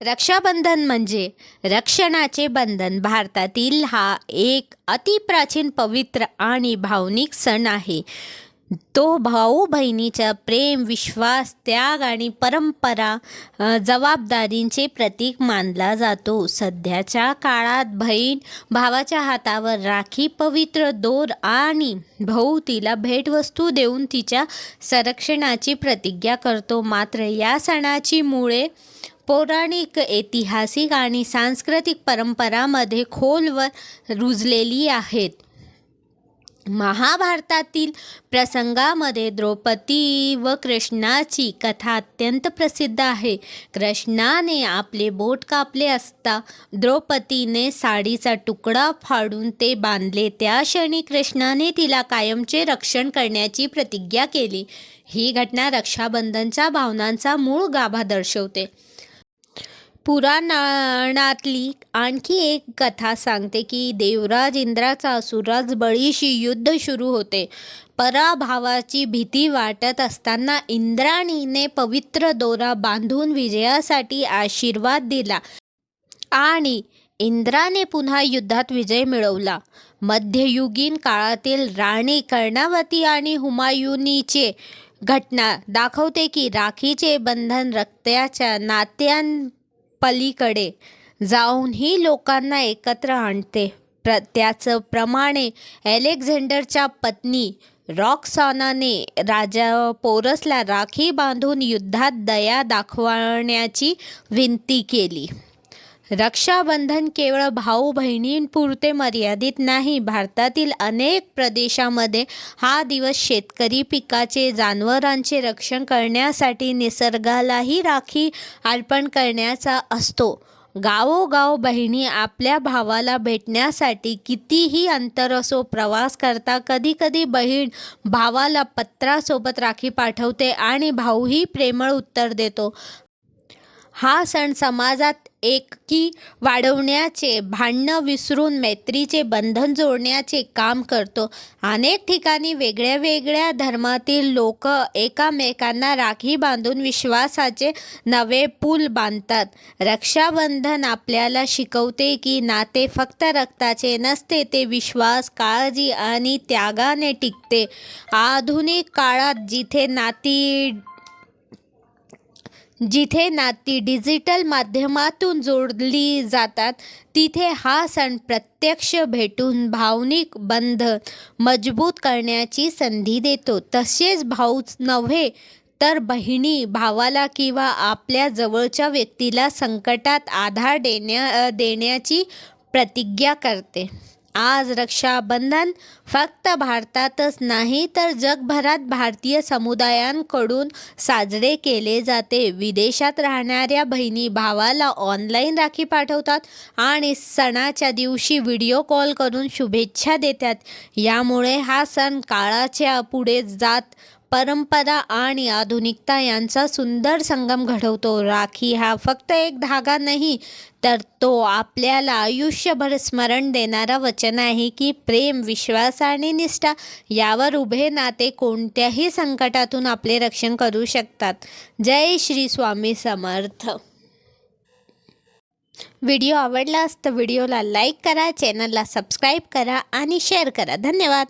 रक्षाबंधन म्हणजे रक्षणाचे बंधन. भारतातील हा एक अतिप्राचीन पवित्र आणि भावनिक सण आहे. तो भाऊ बहिणीचा प्रेम विश्वास त्याग आणि परंपरा जबाबदारींचे प्रतीक मानला जातो. सध्याच्या काळात बहीण भावाच्या हातावर राखी पवित्र दोर आणि भाऊ तिला भेटवस्तू देऊन तिच्या संरक्षणाची प्रतिज्ञा करतो. मात्र या सणाची मुळे पौराणिक ऐतिहासिक आणि सांस्कृतिक परंपरामध्ये खोलवर रुजलेली आहेत. महाभारतातील प्रसंगामध्ये द्रौपदी व कृष्णाची कथा अत्यंत प्रसिद्ध आहे. कृष्णाने आपले बोट कापले असता द्रौपदीने साडीचा तुकडा फाडून ते बांधले. त्या क्षणी कृष्णाने तिला कायमचे रक्षण करण्याची प्रतिज्ञा केली. ही घटना रक्षाबंधनच्या भावनांचा मूळ गाभा दर्शवते. पुराणातली आणखी एक कथा सांगते की देवराज इंद्राचा असुराज बळीशी युद्ध सुरू होते. पराभावाची भीती वाटत असताना इंद्राणीने पवित्र दोरा बांधून विजयासाठी आशीर्वाद दिला आणि इंद्राने पुन्हा युद्धात विजय मिळवला. मध्ययुगीन काळातील राणी कर्णावती आणि हुमायुनीचे घटना दाखवते की राखीचे बंधन रक्ताच्या पलीकडे जाऊनही लोकांना एकत्र आणते. प्र त्याचं प्रमाणे अलेक्झांडरच्या पत्नी रॉक्सॉनाने राजा पोरसला राखी बांधून युद्धात दया दाखवण्याची विनंती केली. रक्षाबंधन केवळ भाऊ बहिणींपुरते मर्यादित नाही. भारतातील अनेक प्रदेशामध्ये हा दिवस शेतकरी पिकाचे जनावरांचे रक्षण करण्यासाठी निसर्गालाही राखी अर्पण करण्याचा असतो. गावोगाव बहिणी आपल्या भावाला भेटण्यासाठी कितीही अंतर असो प्रवास करता कधीकधी बहीण भावाला पत्रासोबत राखी पाठवते आणि भाऊही प्रेमळ उत्तर देतो. हा सण समाजात एकी वाढवण्याचे भांडणं विसरून मैत्रीचे बंधन जोडण्याचे काम करतो. अनेक ठिकाणी वेगळ्या वेगळ्या धर्मातील लोक एकामेकांना राखी बांधून विश्वासाचे नवे पूल बांधतात. रक्षाबंधन आपल्याला शिकवते की नाते फक्त रक्ताचे नसते ते विश्वास काळजी आणि त्यागाने टिकते. आधुनिक काळात जिथे नाती जिथे नाती डिजिटल माध्यमातून जोडली जातात तिथे हा सण प्रत्यक्ष भेटून भावनिक बंध मजबूत करण्याची संधी देतो. तसेच भाऊच नव्हे तर बहिणी भावाला किंवा आपल्या जवळच्या व्यक्तीला संकटात आधार देण्या देण्याची प्रतिज्ञा करते. आज रक्षाबंधन फक्त भारतातच नाही तर जगभरात भारतीय समुदायांकडून साजरे केले जाते. विदेशात राहणाऱ्या बहिणी भावाला ऑनलाईन राखी पाठवतात आणि सणाच्या दिवशी व्हिडिओ कॉल करून शुभेच्छा देतात. यामुळे हा सण काळाच्या पुढे जात परंपरा आणि आधुनिकता यांचा सुंदर संगम घडवतो. राखी हा फक्त एक धागा नाही तर तो आपल्याला आयुष्यभर स्मरण देणारा वचन आहे की प्रेम विश्वास आणि निष्ठा यावर उभे नाते कोणत्याही संकटातून आपले रक्षण करू शकतात. जय श्री स्वामी समर्थ. व्हिडिओ आवडला असतं व्हिडिओला लाईक करा चॅनलला सबस्क्राईब करा आणि शेअर करा. धन्यवाद.